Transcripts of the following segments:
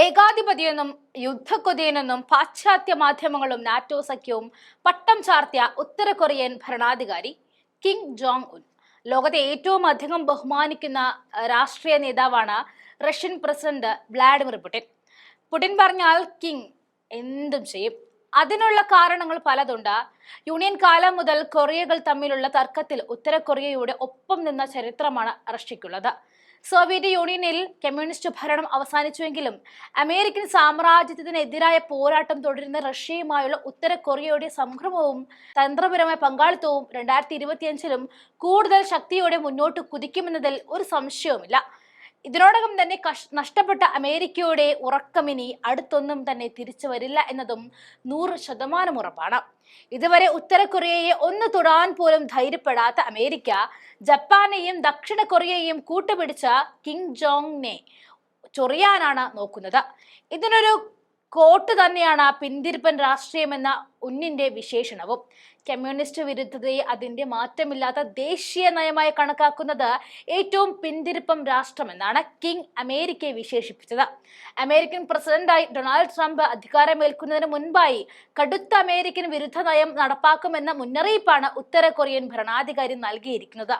ഏകാധിപതിയെന്നും യുദ്ധക്കൊതിയനെന്നും പാശ്ചാത്യ മാധ്യമങ്ങളും നാറ്റോ സഖ്യവും പട്ടം ചാർത്തിയ ഉത്തര കൊറിയൻ ഭരണാധികാരി കിം ജോങ് ഉൻ ലോകത്തെ ഏറ്റവും അധികം ബഹുമാനിക്കുന്ന രാഷ്ട്രീയ നേതാവാണ് Russian president Vladimir Putin. Putin പറഞ്ഞാൽ കിങ് എന്തും ചെയ്യും. അതിനുള്ള കാരണങ്ങൾ പലതുണ്ട്. യൂണിയൻ കാലം മുതൽ കൊറിയകൾ തമ്മിലുള്ള തർക്കത്തിൽ ഉത്തര കൊറിയയുടെ ഒപ്പം നിന്ന ചരിത്രമാണ് റഷ്യയ്ക്കുള്ളത് സോവിയറ്റ് യൂണിയനിൽ കമ്മ്യൂണിസ്റ്റ് ഭരണം അവസാനിച്ചുവെങ്കിലും അമേരിക്കൻ സാമ്രാജ്യത്തിനെതിരായ പോരാട്ടം തുടരുന്ന റഷ്യയുമായുള്ള ഉത്തര കൊറിയയുടെ സംക്രമവും തന്ത്രപരമായ പങ്കാളിത്തവും രണ്ടായിരത്തി ഇരുപത്തിയഞ്ചിലും കൂടുതൽ ശക്തിയോടെ മുന്നോട്ട് കുതിക്കുമെന്നതിൽ ഒരു സംശയവുമില്ല. ഇതിനോടകം തന്നെ കഷ് നഷ്ടപ്പെട്ട അമേരിക്കയുടെ ഉറക്കമിനി അടുത്തൊന്നും തന്നെ തിരിച്ചു വരില്ല എന്നതും നൂറ് ശതമാനം ഉറപ്പാണ്. ഇതുവരെ ഉത്തര കൊറിയയെ ഒന്ന് തൊടാൻ പോലും ധൈര്യപ്പെടാത്ത അമേരിക്ക ജപ്പാനെയും ദക്ഷിണ കൊറിയയെയും കൂട്ടുപിടിച്ച കിങ് ജോങ്ങിനെ ചൊറിയാനാണ് നോക്കുന്നത്. ഇതിനൊരു കോട്ട് തന്നെയാണ് പിന്തിരിപ്പൻ രാഷ്ട്രീയമെന്ന ഉന്നിന്റെ വിശേഷണവും. കമ്മ്യൂണിസ്റ്റ് വിരുദ്ധതയെ അതിന്റെ മാറ്റമില്ലാത്ത ദേശീയ നയമായി കണക്കാക്കുന്നത് ഏറ്റവും പിന്തിരിപ്പം രാഷ്ട്രമെന്നാണ് കിങ് അമേരിക്കയെ വിശേഷിപ്പിച്ചത്. അമേരിക്കൻ പ്രസിഡന്റായി ഡൊണാൾഡ് ട്രംപ് അധികാരമേൽക്കുന്നതിന് മുൻപായി കടുത്ത അമേരിക്കൻ വിരുദ്ധ നയം നടപ്പാക്കുമെന്ന മുന്നറിയിപ്പാണ് ഉത്തര കൊറിയൻ ഭരണാധികാരി നൽകിയിരിക്കുന്നത്.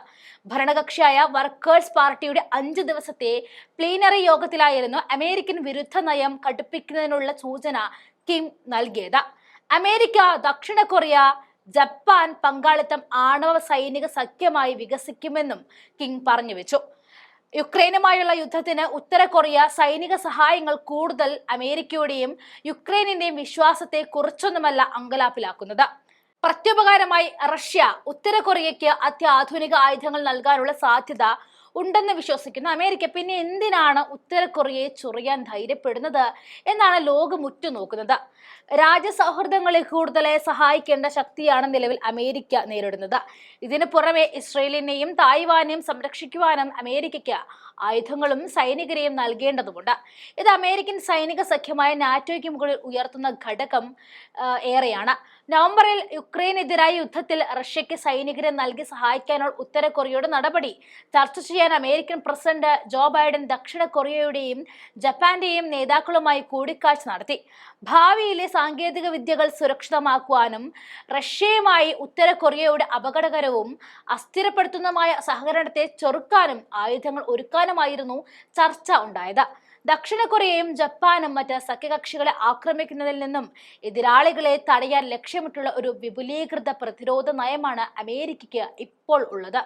ഭരണകക്ഷിയായ വർക്കേഴ്സ് പാർട്ടിയുടെ അഞ്ച് ദിവസത്തെ പ്ലീനറി യോഗത്തിലായിരുന്നു അമേരിക്കൻ വിരുദ്ധ നയം കടുപ്പിക്കുന്നതിനുള്ള സൂചന കിം നൽകിയത്. അമേരിക്ക ദക്ഷിണ കൊറിയ ജപ്പാൻ പങ്കാളിത്തം ആണവ സൈനിക സഖ്യമായി വികസിക്കുമെന്നും കിങ് പറഞ്ഞു വെച്ചു. യുക്രൈനുമായുള്ള യുദ്ധത്തിന് ഉത്തര കൊറിയ സൈനിക സഹായങ്ങൾ കൂടുതൽ അമേരിക്കയുടെയും യുക്രൈനിന്റെയും വിശ്വാസത്തെ കുറച്ചൊന്നുമല്ല അങ്കലാപ്പിലാക്കുന്നത്. പ്രത്യുപകാരമായി റഷ്യ ഉത്തര കൊറിയയ്ക്ക് അത്യാധുനിക ആയുധങ്ങൾ നൽകാനുള്ള സാധ്യത ഉണ്ടെന്ന് വിശ്വസിക്കുന്ന. അമേരിക്ക പിന്നെ എന്തിനാണ് ഉത്തര കൊറിയയെ ചൊറിയാൻ ധൈര്യപ്പെടുന്നത് എന്നാണ് ലോകം ഉറ്റുനോക്കുന്നത്. രാജ്യസൗഹൃദങ്ങളെ കൂടുതൽ സഹായിക്കേണ്ട ശക്തിയാണ് നിലവിൽ അമേരിക്ക നേരിടുന്നത്. ഇതിനു പുറമെ ഇസ്രയേലിനെയും തായ്വാനെയും സംരക്ഷിക്കുവാനും അമേരിക്കയ്ക്ക് ആയുധങ്ങളും സൈനികരെയും നൽകേണ്ടതുണ്ട്. ഇത് അമേരിക്കൻ സൈനിക സഖ്യമായ നാറ്റോയ്ക്ക് മുകളിൽ ഉയർത്തുന്ന ഘടകം ഏറെയാണ്. നവംബറിൽ യുക്രൈനെതിരായ യുദ്ധത്തിൽ റഷ്യയ്ക്ക് സൈനികരെ നൽകി സഹായിക്കാനുള്ള ഉത്തര കൊറിയയുടെ നടപടി ചർച്ച ചെയ്യാൻ അമേരിക്കൻ പ്രസിഡന്റ് ജോ ബൈഡൻ ദക്ഷിണ കൊറിയയുടെയും ജപ്പാന്റെയും നേതാക്കളുമായി കൂടിക്കാഴ്ച നടത്തി. ഭാവിയിലെ സാങ്കേതിക വിദ്യകൾ സുരക്ഷിതമാക്കുവാനും റഷ്യയുമായി ഉത്തര കൊറിയയുടെ അപകടകരവും അസ്ഥിരപ്പെടുത്തുന്നതുമായ സഹകരണത്തെ ചെറുക്കാനും ആയുധങ്ങൾ ഒരുക്കാനുമായിരുന്നു ചർച്ച ഉണ്ടായത്. ദക്ഷിണ കൊറിയയും ജപ്പാനും മറ്റ് സഖ്യകക്ഷികളെ ആക്രമിക്കുന്നതിൽ നിന്നും എതിരാളികളെ തടയാൻ ലക്ഷ്യമിട്ടുള്ള ഒരു വിപുലീകൃത പ്രതിരോധ നയമാണ് അമേരിക്കയ്ക്ക് ഇപ്പോൾ ഉള്ളത്.